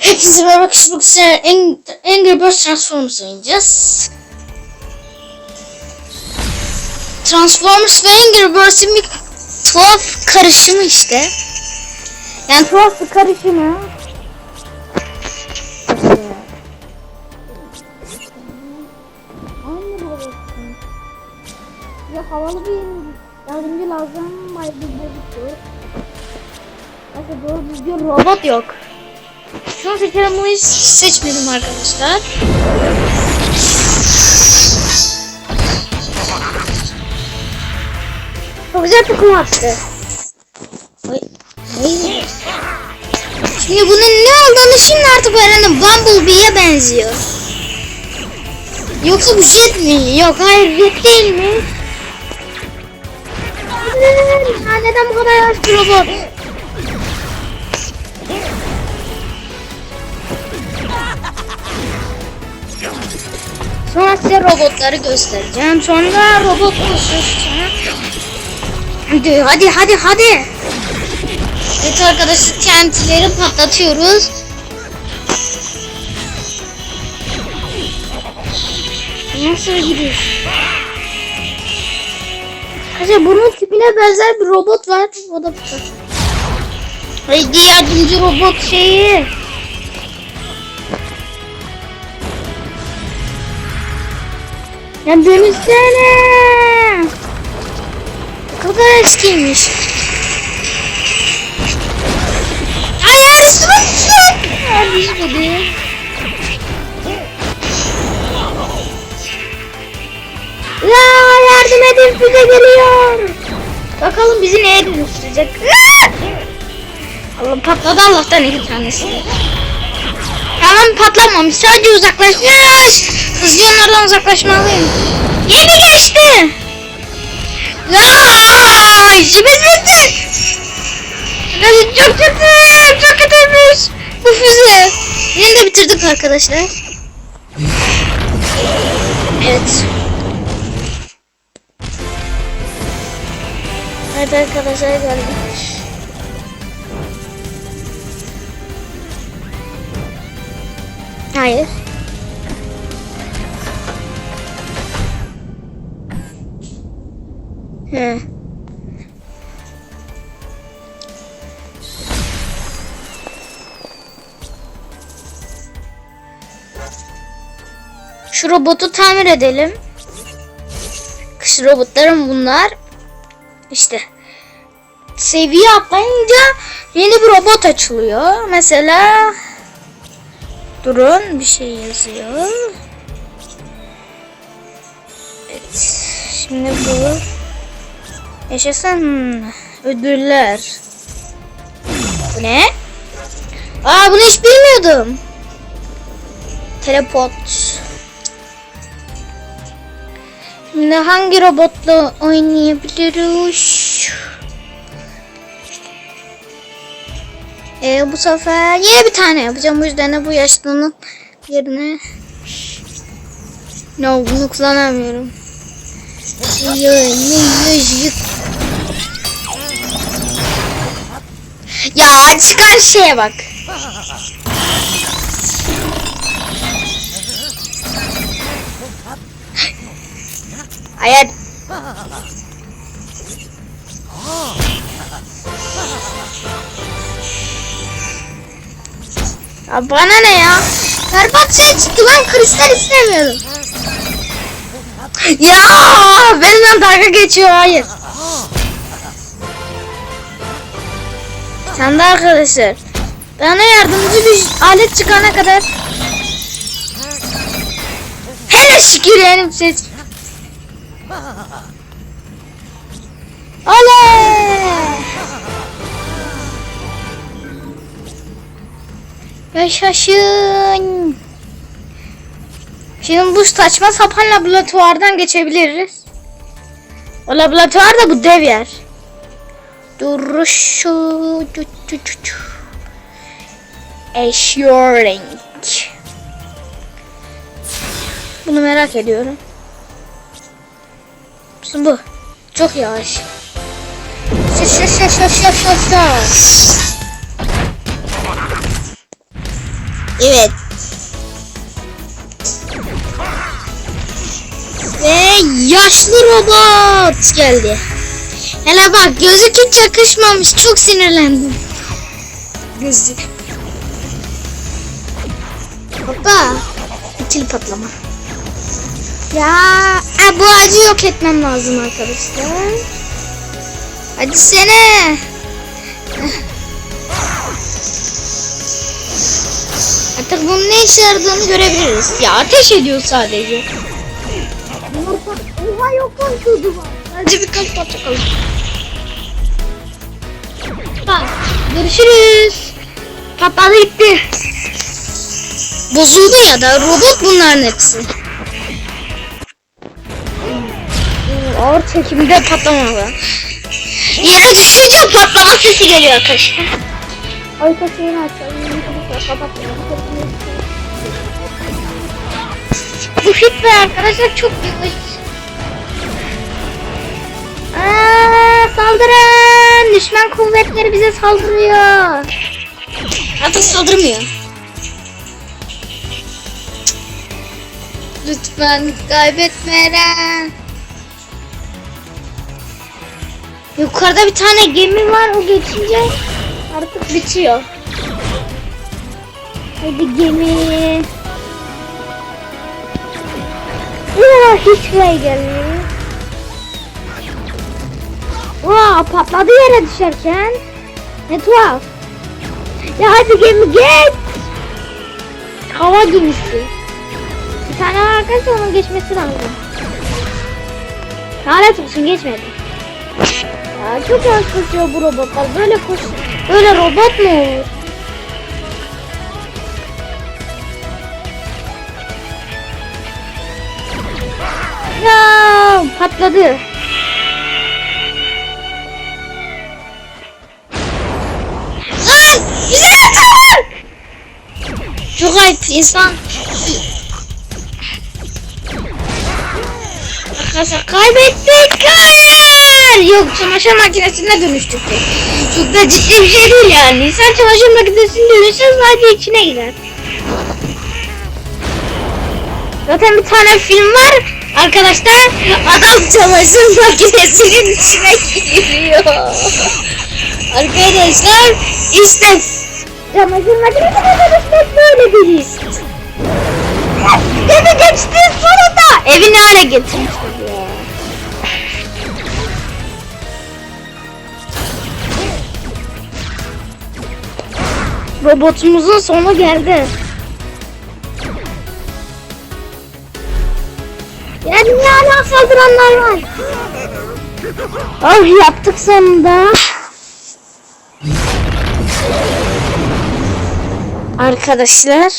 Herkese merhaba size Ang- Angry Birds Transformers oynayacağız. Transformers ve Angry Birds'in bir tuhaf karışımı işte. Yani tuhaf bir karışımı. Ya havalı bir yardımcı lazım. Bay bir Arkadaşlar doğru düzgün robot yok. Seçelim bunu hiç seçmedim arkadaşlar. Çok güzel takım attı. Ay, ay. Şimdi bunun ne olduğunu şimdi artık öğrendim. Bumblebee'ye benziyor. Yoksa bu jet mi? Yok hayır jet değil mi? Neden bu kadar yavaş bir robot? Sonra size robotları göstereceğim. Sonra robot. Hadi hadi hadi hadi. Evet arkadaşlar TNT'leri patlatıyoruz. Nasıl gidiyor? Hadi bunun tipine benzer bir robot var. O da bu. Haydi yardımcı robot şeyi. Ya dönüşsene. Ne kadar eskiymiş. Hayır üstüme düştü. Ya düşmedi. Ya yardım edin füze geliyor. Bakalım bizi neye dönüştürecek. Allah patladı Allah'tan iki tanesi. Tamam patlamamış sadece uzaklaşmış. Hızlı uzaklaşmalıyım. Yeni geçti. Ya işimiz bitti. Çok kötü, çok kötüymüş bu füze. Yeni de bitirdik arkadaşlar. Evet. Evet arkadaşlar geldik. Hayır. He. Şu robotu tamir edelim. Kış robotlarım bunlar. İşte. Seviye atlayınca yeni bir robot açılıyor. Mesela Durun bir şey yazıyor. Evet. Şimdi bu yaşasın ödüller. Bu ne? Aa bunu hiç bilmiyordum. Teleport. Şimdi hangi robotla oynayabiliriz? Ee, bu sefer yine bir tane yapacağım. Bu yüzden de bu yaşlının yerine No bunu kullanamıyorum. Ya çıkan şeye bak. Hayır. Ya bana ne ya? Berbat şey çıktı ben kristal istemiyorum. Ya benimle dalga geçiyor hayır. Sen de arkadaşlar. Bana yardımcı bir alet çıkana kadar. Hele şükür yani ses. Oley! Yaşasın. Şimdi bu saçma sapan laboratuvardan geçebiliriz. O laboratuvar da bu dev yer. Duruşu. Assuring. Bunu merak ediyorum. Bu. Çok yavaş. Şaş şaş şaş şaş şaş şaş. Evet. Ve yaşlı robot geldi. Hele bak gözü hiç yakışmamış. Çok sinirlendim. Gözü. Hoppa. İkili patlama. Ya e, bu ağacı yok etmem lazım arkadaşlar. Hadi sene. Artık bunun ne işe yaradığını görebiliriz. Ya ateş ediyor sadece. Oha yok lan şurada var. Hadi bir kalp bakalım. Bak görüşürüz. Patladı gitti. Bozuldu ya da robot bunların hepsi. Ağır çekimde patlamadı. Yere düşünce patlama sesi geliyor arkadaşlar. Arka şeyini açalım. Kapatalım. Bu hitler arkadaşlar çok büyük. Aa, saldırın! Düşman kuvvetleri bize saldırıyor. Artık saldırmıyor. Lütfen kaybetme Eren. Yukarıda bir tane gemi var o geçince artık bitiyor. Hadi gemi. Ya hiç şey gelmiyor. Vaa patladı yere düşerken. Ne tuhaf. Ya hadi gemi geç. Hava gemisi. Bir tane var arkadaşlar onun geçmesi lazım. Lanet olsun geçmedi. Ya çok yavaş koşuyor bu robotlar. Böyle koş, böyle robot mu olur? Ya patladı. Lan! Çok ayıp insan. Arkadaşlar kaybettik. Hayır! Yok çamaşır makinesine dönüştük. Çok da ciddi bir şey değil yani. Sen çamaşır makinesine dönüşsen sadece içine gider. Zaten bir tane film var. Arkadaşlar adam çamaşır makinesinin içine giriyor. Arkadaşlar işte Çamaşır makinesine dönüşmek böyle bir his. Dedi geçti sonunda. Evi ne hale getirmişler ya. Robotumuzun sonu geldi. Ya dünyada saldıranlar var. Oh yaptık sonunda. Arkadaşlar.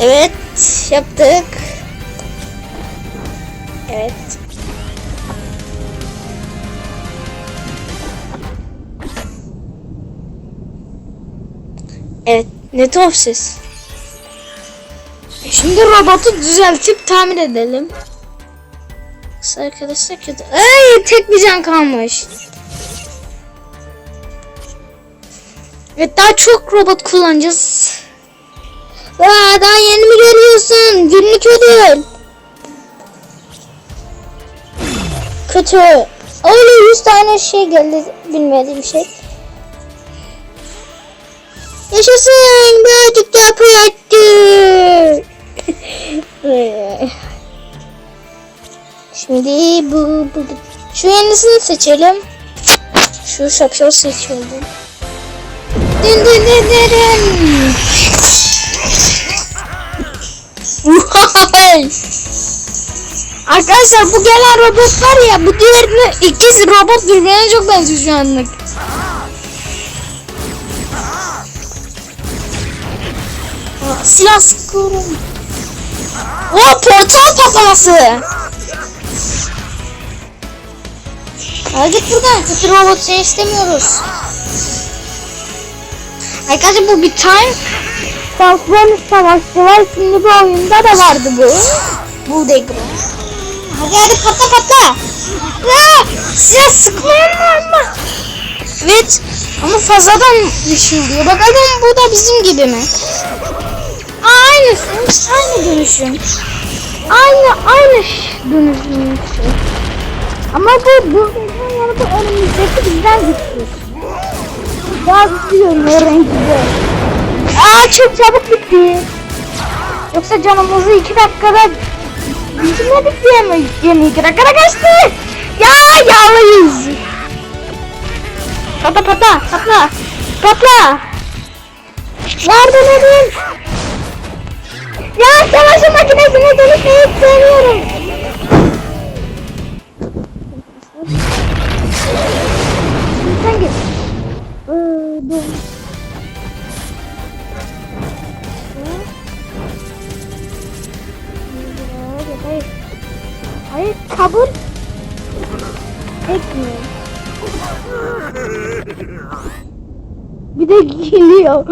Evet yaptık. Evet. Evet ne tuhaf ses. Şimdi robotu düzeltip tamir edelim. Kız Arkadaşlar kötü. Ay tek bir can kalmış. Evet daha çok robot kullanacağız. Aa, daha yeni mi görüyorsun? Günlük ödül. Kötü. Öyle 100 tane şey geldi. Bilmediğim şey. Yaşasın. Birazcık daha pratik. Şimdi bu, bu, bu. Şu yenisini seçelim. Şu şapşal seçelim. Dın dın dın dın dın. Arkadaşlar bu gelen robot var ya bu diğerine ikiz robot birbirine çok benziyor şu anlık. Silah sıkıyorum. O portal patlaması. Hadi git buradan. Kötü robot seni istemiyoruz. Arkadaşlar bu bir time Transformers Savaşçılar isimli bir oyunda da vardı bu. Bu ekran. Hadi hadi patla patla. Aa, silah sıkmayın ama. Evet. Ama fazladan düşünülüyor. Bakalım bu da bizim gibi mi? Aa, Aynısı. Aynı dönüşüm. Aynı aynı dönüşüm. Ama bu bu yani bu önümüzdeki bizden güçlü. Daha güçlü görünüyor de. Aa çok çabuk bitti. Yoksa canımızı iki dakikada bitirmedik diye mi? Yeni iki dakikada kaçtı. Ya yağlıyız. Patla patla patla. Patla. Yardım edin. Ya savaşın makinesine dönüşmeyi sevmiyorum. Sen git. Hayır. Hayır kabul etmiyor. Bir de geliyor.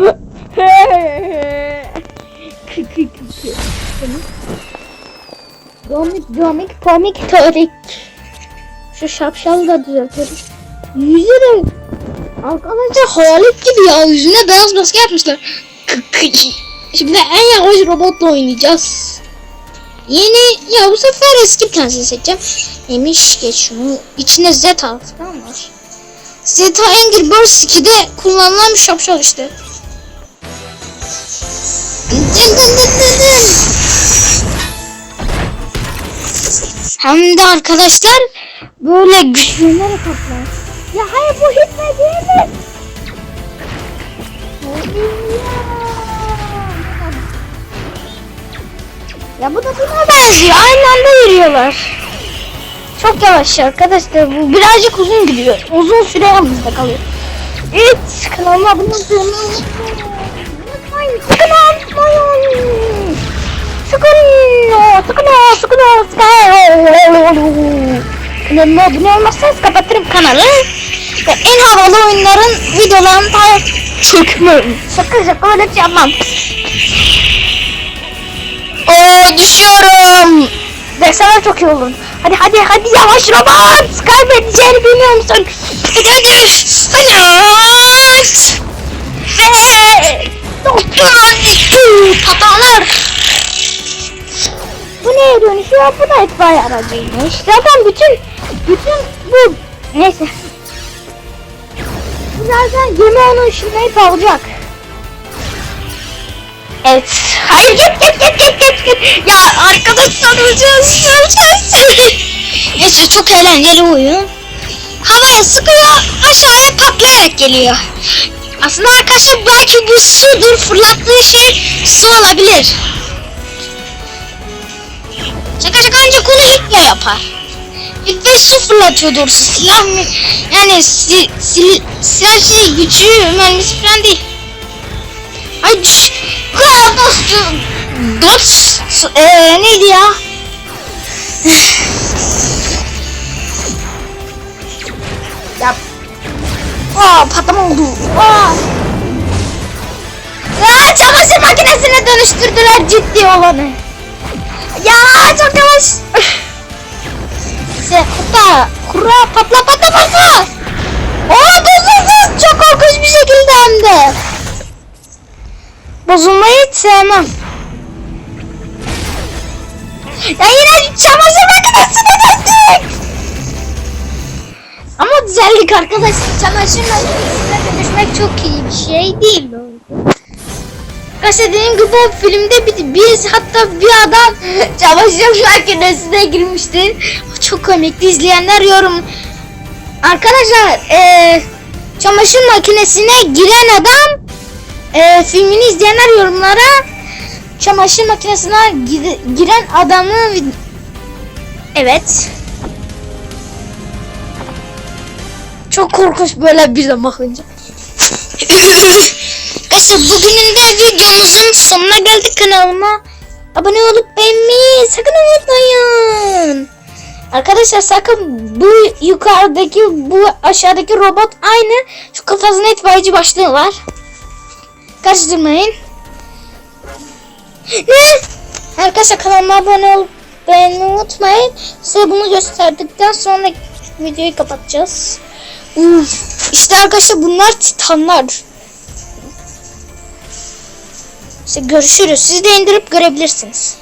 Kı kı. Komik torik. Şu şapşalı da düzeltelim. Yüzü de arkadaşlar hayalet gibi ya yüzüne beyaz maske yapmışlar. Şimdi en yavaş robotla oynayacağız. Yeni ya bu sefer eski bir tanesini seçeceğim. Neymiş geç şunu. İçine Z falan var. Zeta Angry Birds 2'de kullanılan bir şapşal işte. Hem de arkadaşlar böyle güçlüleri toplar. Ya hayır bu hitme değil mi? Ya bu da buna benziyor. Aynı anda yürüyorlar. Çok yavaş arkadaşlar. Bu birazcık uzun gidiyor. Uzun süre yalnızda kalıyor. Evet. Kanalıma abone olmayı unutmayın. Sakın unutmayın. Sakın. Sakın. Sakın. Sakın. Kanalıma abone olmazsanız kapatırım kanalı. Ve en havalı oyunların videolarını da çekmem. Sakın sakın öyle şey yapmam. Oo düşüyorum. Dersene çok iyi olur. Hadi hadi hadi yavaş robot. Kaybedeceğini bilmiyor musun? Hadi. Hadi. Ve patlamalar. Bu neye dönüşüyor? Bu da itfaiye aracıymış. Zaten bütün bütün bu neyse. Bu zaten gemi onu ışınlayıp alacak. Evet. Hayır git git git git git git. Ya arkadaşlar öleceğiz öleceğiz. Neyse çok eğlenceli oyun. Havaya sıkıyor aşağıya patlayarak geliyor. Aslında arkadaşlar belki bu sudur fırlattığı şey su olabilir. Şaka şaka ancak onu Hitler yapar. Hitler su fırlatıyordur silah mı? Yani si, sil, silah şey gücü mühendisi falan değil. Ay düş. Kral dostu. Dost. Eee neydi ya? Aa patlama oldu. Aa. Ya çamaşır makinesine dönüştürdüler ciddi olanı. Ya çok yavaş. Se patla. Kura patla patla patla. Oo bozuldu. Çok korkunç bir şekilde hem de. Bozulmayı hiç sevmem. Ya yine çamaşır makinesine döndük. Ama güzellik arkadaşlar. Çamaşır makinesine dönüşmek çok iyi bir şey değil. Arkadaşlar dediğim gibi o filmde bir, biz hatta bir adam çamaşır makinesine girmişti. Çok komikti. İzleyenler yorum. Arkadaşlar eee çamaşır makinesine giren adam e, filmini izleyenler yorumlara çamaşır makinesine gir- giren adamı evet çok korkunç böyle bir de bakınca Arkadaşlar bugünün de videomuzun sonuna geldik kanalıma abone olup beğenmeyi sakın unutmayın Arkadaşlar sakın bu yukarıdaki bu aşağıdaki robot aynı şu kafasında itfaiyeci başlığı var Karıştırmayın. Ne? Arkadaşlar kanalıma abone olup beğenmeyi unutmayın. Size bunu gösterdikten sonra videoyu kapatacağız. İşte arkadaşlar bunlar titanlar. İşte görüşürüz. Siz de indirip görebilirsiniz.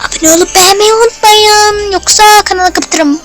Abone olup beğenmeyi unutmayın. Yoksa kanalı kapatırım.